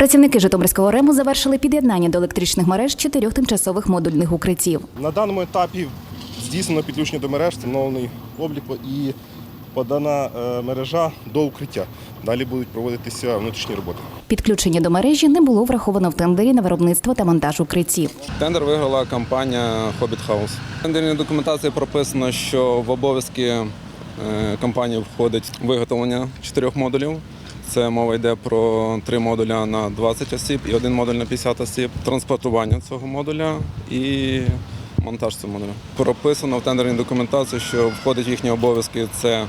Працівники Житомирського рему завершили під'єднання до електричних мереж чотирьох тимчасових модульних укриттів. На даному етапі здійснено підключення до мереж, встановлений облік і подана е, мережа до укриття. Далі будуть проводитися внутрішні роботи. Підключення до мережі не було враховано в тендері на виробництво та монтаж укриттів. Тендер виграла компанія Hobbit House. В тендерній документації прописано, що в обов'язки е, компанії входить виготовлення чотирьох модулів. Це мова йде про три модуля на 20 осіб і один модуль на 50 осіб, транспортування цього модуля і монтаж цього модуля. Прописано в тендерній документації, що входить в їхні обов'язки це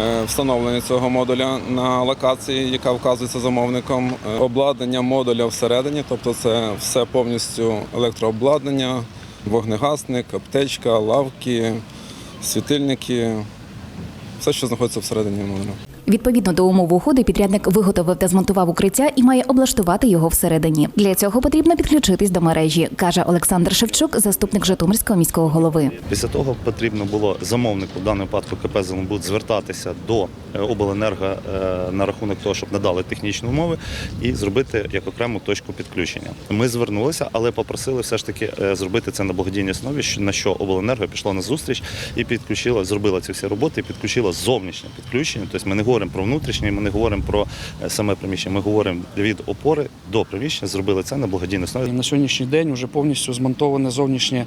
е, встановлення цього модуля на локації, яка вказується замовником, е, обладнання модуля всередині, тобто це все повністю електрообладнання, вогнегасник, аптечка, лавки, світильники, все, що знаходиться всередині модуля. Відповідно до умов угоди, підрядник виготовив та змонтував укриття і має облаштувати його всередині. Для цього потрібно підключитись до мережі, каже Олександр Шевчук, заступник Житомирського міського голови. Після того потрібно було замовнику, в даному випадку КП «Зеленбуд», звертатися до е, обленерго е, на рахунок того, щоб надали технічні умови і зробити як окрему точку підключення. Ми звернулися, але попросили все ж таки е, зробити це на благодійній основі, на що обленерго пішло на зустріч і підключило, зробила ці всі роботи і підключило зовнішнє підключення. Тобто ми не говоримо про внутрішнє, ми не говоримо про е, саме приміщення. Ми говоримо від опори до приміщення. Зробили це на благодійній основі. На сьогоднішній день вже повністю змонтоване зовнішнє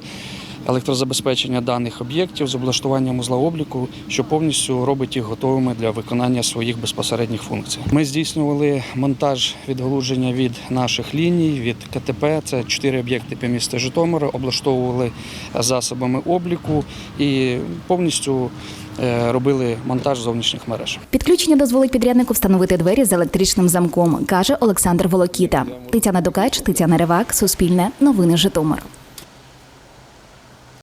електрозабезпечення даних об'єктів з облаштуванням узла обліку, що повністю робить їх готовими для виконання своїх безпосередніх функцій. Ми здійснювали монтаж відгалудження від наших ліній, від КТП. Це чотири об'єкти по місту Житомира, облаштовували засобами обліку і повністю е, робили монтаж зовнішніх мереж. Підключення дозволить підряднику встановити двері з електричним замком, каже Олександр Волокіта. Тетяна Дукач, Тетяна Ривак, Суспільне, Новини Житомир.